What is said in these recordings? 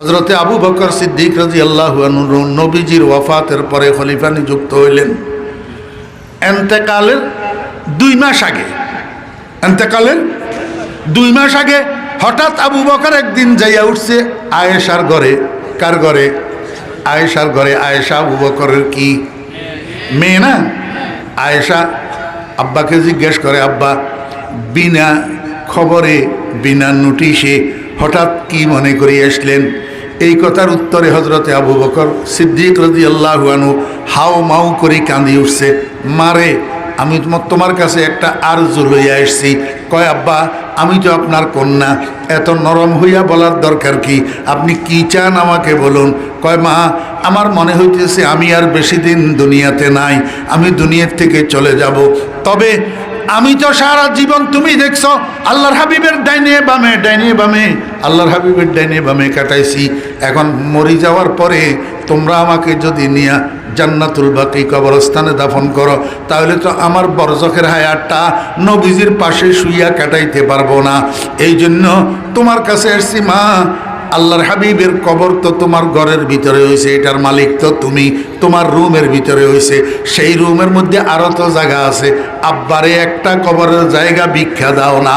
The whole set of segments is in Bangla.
হজরতে আবু বকর সিদ্দিক রাজি আল্লাহ নবীজির ওয়াফাতের পরে খলিফা নিযুক্ত হইলেন। এন্তেকালের দুই মাস আগে, এন্তেকালের দুই মাস আগে হঠাৎ আবু বকর একদিন যাইয়া উঠছে আয়েশার ঘরে। কার ঘরে? আয়েশার ঘরে। আয়েশা, আবু বকরের কি? মেয়ে না? আয়েশা আব্বাকে জিজ্ঞেস করে, আব্বা, বিনা খবরে, বিনা নোটিশে হঠাৎ কি মনে করে আসলেন? এই কথার উত্তরে হজরতে আবু বকর সিদ্দিক রাজি আল্লাহানু হাও মাউ করে কাঁদি উঠছে, মারে, আমি তোমার- তোমার কাছে একটা আরজু লইয়া এসছি কয়, আব্বা, আমি তো আপনার কন্যা, এত নরম হইয়া বলার দরকার কি? আপনি কি চান আমাকে বলুন? কয়, মা, আমার মনে হইতেছে আমি আর বেশি দিন দুনিয়াতে নাই, আমি দুনিয়ার থেকে চলে যাব। তবে আমি তো সারা জীবন তুমি দেখছ, আল্লাহর হাবিবের ডাইনে বামে ডাইনে বামে, আল্লাহর হাবিবের ডাইনে বামে কাটাইছি। এখন মরি যাওয়ার পরে তোমরা আমাকে যদি নিয়া জান্নাতুল বাকি কবরস্থানে দাফন করো, তাহলে তো আমার বরজখের হায়াতটা নবীজির পাশে শুইয়া কাটাইতে পারব না। এই জন্য তোমার কাছে এসছি মা আল্লাহর হাবিবের কবর তো তোমার ঘরের ভিতরে হয়েছে এটার মালিক তো তুমি। তোমার রুমের ভিতরে হয়েছে সেই রুমের মধ্যে আরও তো জায়গা আছে। আব্বারে একটা কবরের জায়গা ভিক্ষা দাও না।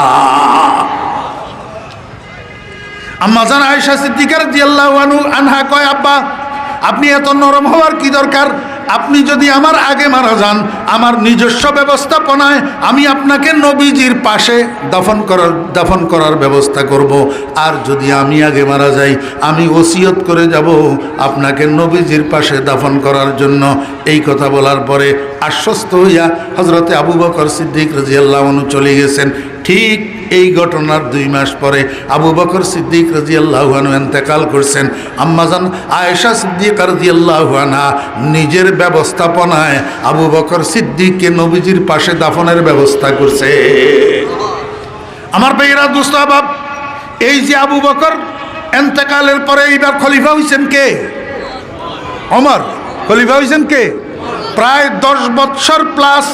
আম্মাজান আয়সা সিদ্দিকার জিয়াল্লাহ আনহা কয়, আব্বা, আপনি এত নরম হওয়ার কি দরকার? আপনি যদি আমার আগে মারা যান, আমার নিজস্ব ব্যবস্থাপনায় আমি আপনাকে নবীজির পাশে দফন করার দফন করার ব্যবস্থা করব। আর যদি আমি আগে মারা যাই, আমি ওসিয়ত করে যাব আপনাকে নবীজির পাশে দাফন করার জন্য। এই কথা বলার পরে আশ্বস্ত হইয়া হজরতে আবু বকর সিদ্দিক রাজিয়াল্লাহ চলে গেছেন। ঠিক এই ঘটনার দুই মাস পরে আবু বকর সিদ্দিক রাজি আল্লাহানু এন্তেকাল করছেন। আম্মাজান আয়েশা সিদ্দিক রাজি আল্লাহানা নিজের ব্যবস্থাপনায় আবু বকর সিদ্দিককে নবীজির পাশে দাফনের ব্যবস্থা করছে। আমার ভাইয়েরা দুস্তাবাব এই যে আবু বকর এন্তেকালের পরে এইবার খলিফা হয়েছেন কে? অমর খলিফা হয়েছেন কে? প্রায় দশ বৎসর প্লাস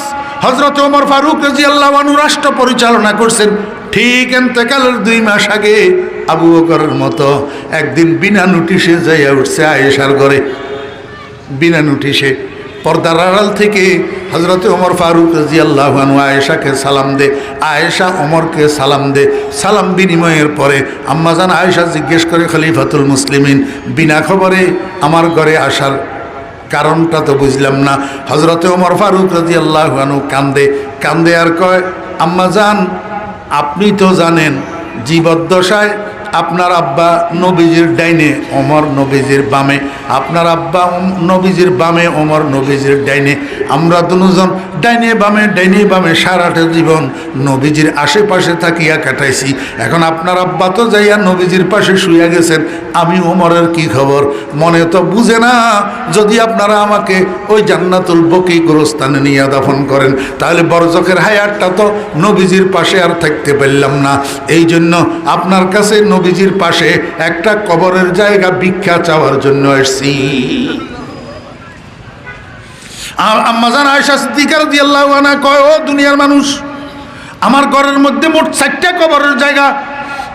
হজরত ওমর ফারুক রাজি আল্লাহানু রাষ্ট্র পরিচালনা করছেন। ঠিক এন্তেকালের দুই মাস আগে আবু বকরের মতো একদিন বিনা নোটিশে যাইয়া উঠছে আয়েশার ঘরে। বিনা নোটিশে পর্দার আড়াল থেকে হজরত ওমর ফারুক রাজি আল্লাহানু আয়েশাকে সালাম দে, আয়েশা ওমরকে সালাম দে। সালাম বিনিময়ের পরে আম্মাজান আয়েশা জিজ্ঞেস করে, খলিফাতুল মুসলিমিন, বিনা খবরে আমার ঘরে আসার কারণটা তো বুঝলাম না। হজরতে ওমর ফারুক রাজি আল্লাহানু কান্দে। কান্দে আর কয় আম্মাজান আপনি তো জানেন জীবদ্দশায় আপনার আব্বা নবীজির ডাইনে অমর নবীজির বামে। আপনার আব্বা নবীজির বামে অমর নবীজির ডাইনে। আমরা দুজন ডাইনে বামে ডাইনে বামে সারাটা জীবন নবীজির আশেপাশে থাকিয়া কাটাইছি। এখন আপনার আব্বা তো যাইয়া নবীজির পাশে শুইয়া গেছেন। আমি ওমরের কি খবর? মনে তো বুঝে না। যদি আপনারা আমাকে ওই জান্নাতুল বকি গোরস্থানে নিয়ে দাফন করেন, তাহলে বরজকের হায়ারটা তো নবীজির পাশে আর থাকতে পারলাম না। এই জন্য আপনার কাছে নবীজির পাশে একটা কবরের জায়গা ভিক্ষা চাওয়ার জন্য এসছি। কয়, ও দুনিয়ার মানুষ, আমার ঘরের মধ্যে মোট চারটা কবরের জায়গা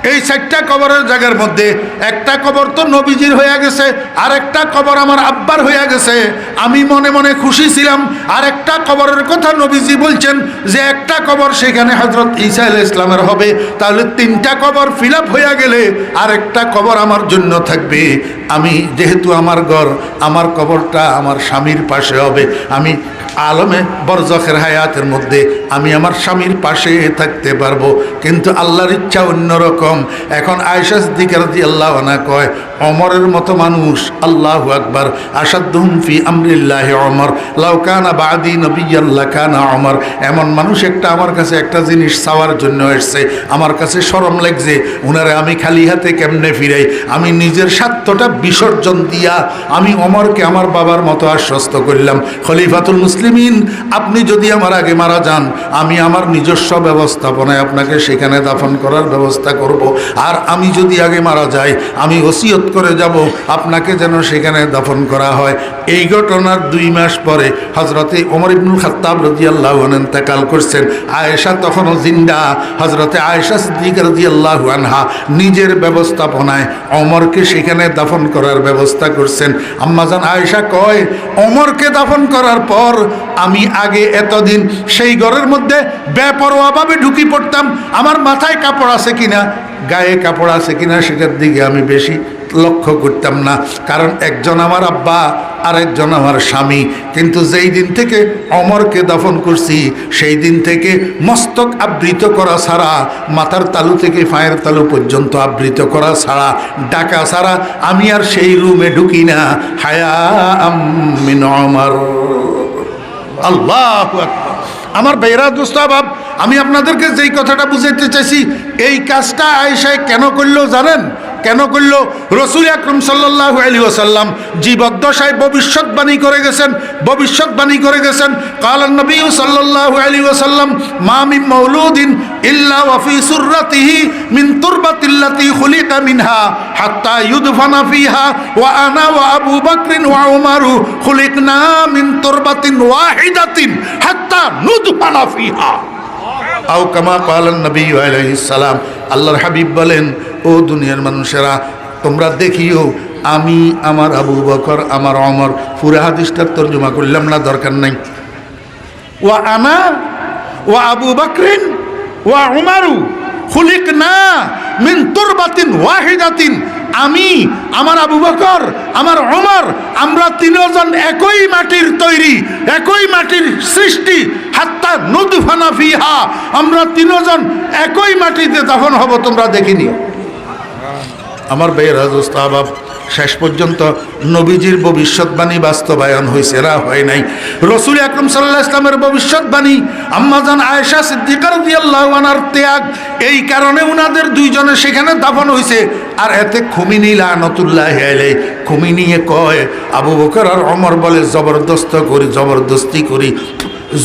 এই চারটা কবরের জায়গার মধ্যে একটা কবর তো নবীজির হয়ে গেছে আর একটা কবর আমার আব্বার হয়ে গেছে। আমি মনে মনে খুশি ছিলাম আর একটা কবরের কথা নবীজি বলছেন যে একটা কবর সেখানে হজরত ঈসা আল ইসলামের হবে। তাহলে তিনটা কবর ফিল আপ হয়ে গেলে আর একটা কবর আমার জন্য থাকবে। আমি যেহেতু আমার ঘর, আমার কবরটা আমার স্বামীর পাশে হবে। আমি আলমে বরজখের হায়াতের মধ্যে আমি আমার স্বামীর পাশে থাকতে পারব। কিন্তু আল্লাহর ইচ্ছা অন্যরকম। এখন আয়সা দিকার আল্লাহ কয় অমরের মতো মানুষ, আল্লাহ আকবার। আসাদুম আমরিল্লাহ অমর। লাউকানা বাদি নবী আল্লাহ কানা অমর। এমন মানুষ একটা আমার কাছে একটা জিনিস চাওয়ার জন্য এসছে। আমার কাছে সরম লাগছে। উনারে আমি খালি হাতে কেমনে ফিরাই? আমি নিজের স্বার্থটা বিসর্জন দিয়া আমি অমরকে আমার বাবার মতো আশ্বস্ত করলাম। খলিফাতুল মুসলিমিন, আপনি যদি আমার আগে মারা যান, আমি আমার নিজস্ব ব্যবস্থাপনায় আপনাকে সেখানে দাফন করার ব্যবস্থা করব। আর আমি যদি আগে মারা যাই, আমি ওসিয়ত করে যাব, আপনাকে যেন সেখানে দাফন করা হয়। এই ঘটনার দুই মাস পরে হজরতে ওমর ইবনুল খাত্তাব রাজি আল্লাহ ইন্তেকাল করছেন। আয়েশা তখনও জিন্দা। হজরতে আয়েশা সিদ্দিক আল্লাহ আনহা নিজের ব্যবস্থাপনায় অমরকে সেখানে দাফন করার ব্যবস্থা করছেন। আম্মাজান আয়েশা কয় অমরকে দাফন করার পর আমি আগে এতদিন সেই ঘরের মধ্যে বেপরোয়াভাবে ঢুকি পড়তাম। আমার মাথায় কাপড় আছে কিনা, গায়ে কাপড় আছে কিনা সেটার দিকে আমি বেশি লক্ষ্য করতাম না। কারণ একজন আমার আব্বা আর একজন আমার স্বামী। কিন্তু যেই দিন থেকে অমরকে দাফন করছি, সেই দিন থেকে মস্তক আবৃত করা ছাড়া, মাথার তালু থেকে পায়ের তালু পর্যন্ত আবৃত করা ছাড়া, ডাকা ছাড়া আমি আর সেই রুমে ঢুকি না। হায়া আল্লাহ আমার বেহরা দুস্তাবাব আমি আপনাদেরকে যেই কথাটা বুঝাইতে চাইছি, এই কাজটা আয়েশায় কেন করল জানেন? কেন করল? রসুল আকরম সাল্লাহ আলী ওসাল্লাম জীবদ্দশায় ভবিষ্যৎবাণী করে গেছেন, ভবিষ্যৎবাণী করে গেছেন। কালান নবী সাল্লাহ আলী ওসাল্লাম মামি মৌলুদিন ইল্লা ওয়াফি সুররাতিহি মিন তুরবাতিল্লাতি খুলিকা মিনহা হাত্তা ইউদফানা ফিহা ওয়া আনা ওয়া আবু বকরিন ওয়া উমারু খুলিকনা মিন তুরবাতিন ওয়াহিদাতিন হাত্তা নুদফানা ফিহা। আও কামা কালান নবী আলাইহিস সালাম, আল্লাহর হাবিব বলেন ও দুনিয়ার মানুষেরা, তোমরা দেখিও, আমি, আমার আবু বকর, আমার অমর পুরা হাদিসটার তর্জমা করলাম না, দরকার নাই। ওয়া আনা, ওয়া আবু বকরিন ও উমারু খুলিক না মিন তুরবাতিন ওয়াহিদাতিন। আমি, আমার আবু বকর, আমার অমর আমরা তিনজন একই মাটির তৈরি, একই মাটির সৃষ্টি, হাত্তা নদুফানা ফিহা। আমরা তিনজন একই মাটিতে তখন হব, তোমরা দেখে নিও। আমার বেয়ের হাজুস্তাহাব শেষ পর্যন্ত নবীজির ভবিষ্যৎবাণী বাস্তবায়ন হয়েছে, এরা হয় নাই। রসুল আকরম সাল্লাহ ইসলামের ভবিষ্যৎবাণী, আম্মাজান আয়েশা সিদ্দিকার ত্যাগ, এই কারণে উনাদের দুইজনে সেখানে দাফন হয়েছে। আর এতে খুমিনি লানতুল্লাহ এলে খুমিনিয়ে কয়, আবু বকর আর অমর বলে, জবরদস্ত করি, জবরদস্তি করি,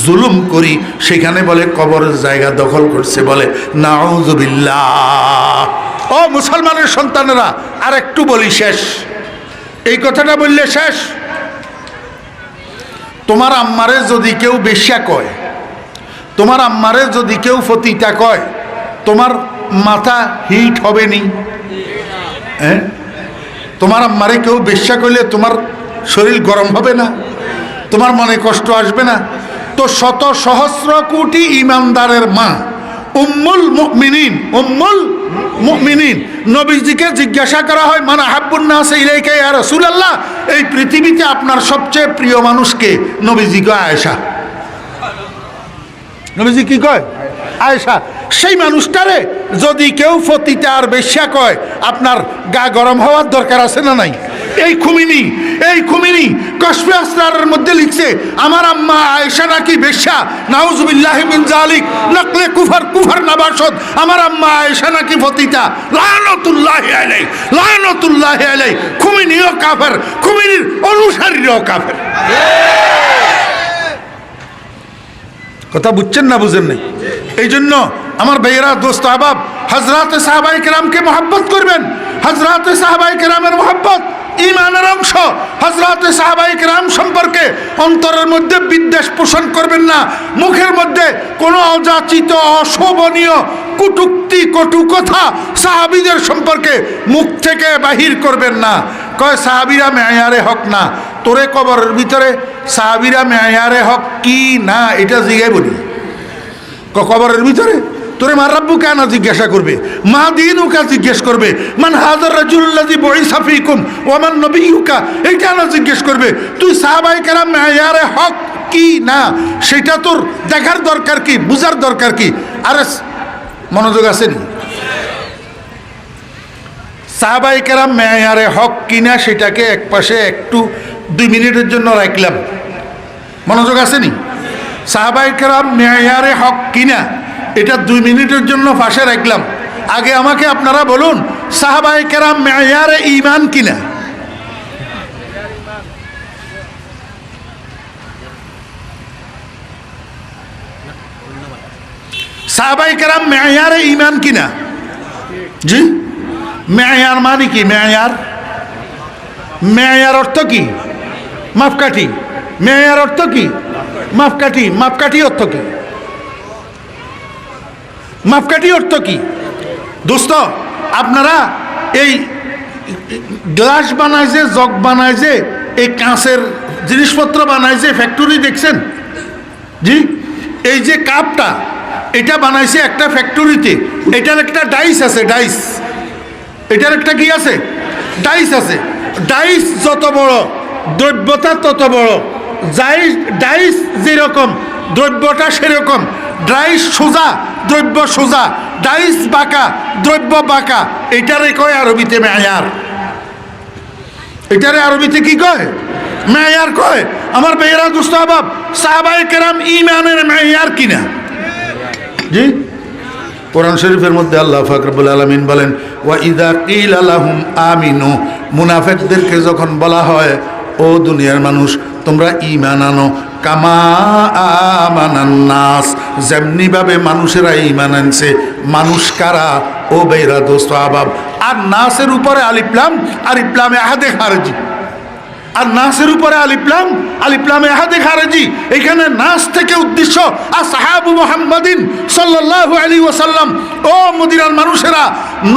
জুলুম করি। সেখানে বলে, কবরের জায়গা দখল করছে। বলে নাউজুবিল্লাহ ও মুসলমানের সন্তানেরা আর একটু বলি শেষ। এই কথাটা বললে শেষ? তোমার আম্মারে যদি কেউ বেশ্যা কয়, তোমার আম্মারে যদি কেউ ফতিটা কয়, তোমার মাথা হিট হবে নি হ্যাঁ তোমার আম্মারে কেউ বেশ্যা করলে তোমার শরীর গরম হবে না? তোমার মনে কষ্ট আসবে না? তো শত সহস্র কোটি ইমানদারের মা, উম্মুল মুমিনিন, উম্মুল মুমিনিন, নবীজিকে জিজ্ঞাসা করা হয় মানে হাব্বুন্না আছে ইলাইকা রসুল আল্লাহ এই পৃথিবীতে আপনার সবচেয়ে প্রিয় মানুষকে নবীজি কয়, আয়েশা। নবীজি কি কয়? আয়েশা। সেই মানুষটারে যদি কেউ ফতিতে আর বেশ্যা কয়, আপনার গা গরম হওয়ার দরকার আছে না নাই? এই খুমিনি এই খুমিনি, কসবে আসরারের মধ্যে লিখছে, আমার আম্মা আয়েশা নাকি বেশ্যা, নাউজুবিল্লাহি মিন জালিক নকলে কুফার কুফার নাবাসদ, আমার আম্মা আয়েশা নাকি ফতিতা লানতুল্লাহি আলাই লানতুল্লাহি আলাই খুমিনিও কাফের, খুমিনির অনুসারীরাও কাফের। কথা বুঝছেন না বুঝেন নাই? এই জন্য আমার ভাইয়েরা, দোস্ত, আবাব হজরাত সাহাবাই কেরামকে মহাব্বত করবেন। হজরাতে সাহাবাই কেরামের মহাব্বত। ইমানের অংশ। হজরাতে সাহাবাই কেরাম সম্পর্কে অন্তরের মধ্যে বিদ্বেষ পোষণ করবেন না। মুখের মধ্যে কোনো অযাচিত, অশোভনীয়, কুটুক্তি, কটু কথা সাহাবিদের সম্পর্কে মুখ থেকে বাহির করবেন না। কয়, সাহাবিরা মেয়ারে হক না। তোরে কবরের ভিতরে সাহাবিরা মেয়ারে হক কি না, এটা জিগাই বলি। কবরের ভিতরে তোরে মার রাব্বু কেন জিজ্ঞাসা করবে? মা দিন উকা জিজ্ঞেস করবে, মান হাজার রাজুল্লাজি বই সাফিকুম ওমান নবী উকা এইটা না জিজ্ঞেস করবে? তুই সাহাবাই কেরাম মেয়ারে হক কি না? সেটা তোর দেখার দরকার কি, বুঝার দরকার কি? আরে মনোযোগ আসেনি? সাহাবাই কেরাম মেয়ারে হক কিনা সেটাকে এক পাশে একটু দুই মিনিটের জন্য রাখলাম। মনোযোগ আসেনি? সাহাবাই কেরাম মেয়ারে হক কিনা এটা দুই মিনিটের জন্য ফাঁসে রাখলাম। আগে আমাকে আপনারা বলুন সাহাবাই কেরাম মেয়ারে ইমান কিনা? সাহাবাই কেরাম মেয়ারে ইমান কিনা? জি? মেয়ার মানে কি? মেয়ার? মেয়ার অর্থ কি? মাপকাঠি। মেয়ার অর্থ কি? মাপকাঠি। মাপকাঠি অর্থ কি? মাপকাঠি অর্থ কি? দোস্ত, আপনারা এই গ্লাস বানায় যে, জগ বানায় যে, এই কাঁচের জিনিসপত্র বানায় যে ফ্যাক্টরি দেখছেন? জি? এই যে কাপটা, এটা বানাইছে একটা ফ্যাক্টরিতে এটার একটা ডাইস আছে ডাইস এটার একটা কি আছে? ডাইস আছে। ডাইস যত বড়, দ্রব্যতা তত বড়। ডাইস ডাইস যেরকম, দ্রব্যটা সেরকম। ডাইস সোজা, দ্রব্য সোজা, ডাইস বাঁকা, দ্রব্য বাঁকা। এটারে কয় আরবিতে মেয়ার? এটারে আরবিতে কি কয়? মেয়ার কয়। আমার বেহরা দুস্তাবাব সাহাবাই কেরাম ইমানের মেয়ার কিনা? জি? কোরআন শরীফের মধ্যে আল্লাহ ফাকরবুল আলমিন বলেন, ওয়া ইদা কিল আলাহুম আমিনু। মুনাফেকদেরকে যখন বলা হয়, ও দুনিয়ার মানুষ, তোমরা ইমান আনো। কামা আমানান্নাস যেমনিভাবে মানুষেরা ইমান আনছে, মানুষ কারা? ও বেরা দোস্ত, আবাব। আর নাসের উপরে আলিপ্লাম আর ইপলামে আহাদে খারজি। আর নাসের উপরে আলিপ্লাম আলিপ্লামে আহাদে খারেজি। এখানে নাস থেকে উদ্দেশ্য, আর সাহাবু মোহাম্মদিন সাল্লাহ আলী ওসাল্লাম ও মদিনার মানুষেরা,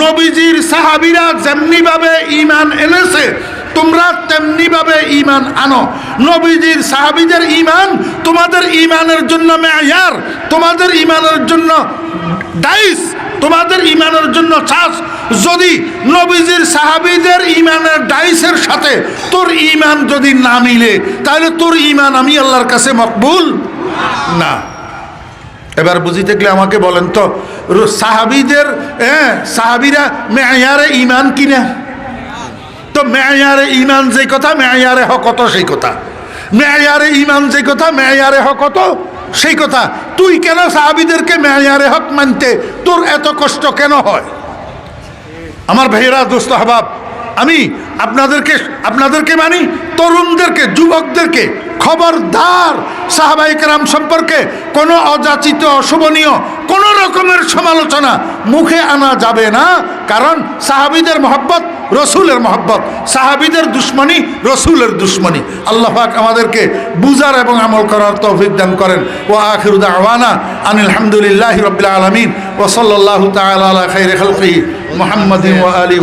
নবীজির সাহাবিরা যেমনিভাবে ইমান এনেছে তোমরা তেমনি তেমনিভাবে ইমান আনো। নবীজির সাহাবিদের ইমান তোমাদের ইমানের জন্য মেয়ার, তোমাদের ইমানের জন্য ডাইস, তোমাদের ইমানের জন্য চাষ। যদি নবীজির সাহাবিদের ইমানের ডাইসের সাথে তোর ইমান যদি না মিলে, তাহলে তোর ইমান আমি আল্লাহর কাছে মকবুল না। এবার বুঝি থাকলে আমাকে বলেন তো সাহাবিদের হ্যাঁ সাহাবিরা মেয়ারে ইমান কিনা? তো মেয়ারে ইমান যে কথা, মেয়ারে হকত সেই কথা? মেয়ারে ইমান যে কথা, মেয়ারে হকত সেই কথা? তুই কেন সাহাবিদেরকে মেয়ারে হক মানতে? তোর এত কষ্ট কেন হয়? আমার ভাইয়েরা, দোস্ত হবাব আমি আপনাদেরকে আপনাদেরকে মানি, তরুণদেরকে, যুবকদেরকে খবরদার সাহাবাইকরাম সম্পর্কে কোনো অযাচিত, অশোভনীয়, কোনো রকমের সমালোচনা মুখে আনা যাবে না। কারণ সাহাবিদের মহব্বত রসুলের মহব্বত। সাহাবিদের দুশ্মনী, রসুলের দুশ্মনী। আল্লাহ পাক আমাদেরকে বুজার এবং আমল করার তৌফিক দান করেন। ও আখিরুদা আওয়ানা আনিল রবিল আলমিন। ও সাল্লাহ তালা খাই খালকি মোহাম্মদিন ও আলী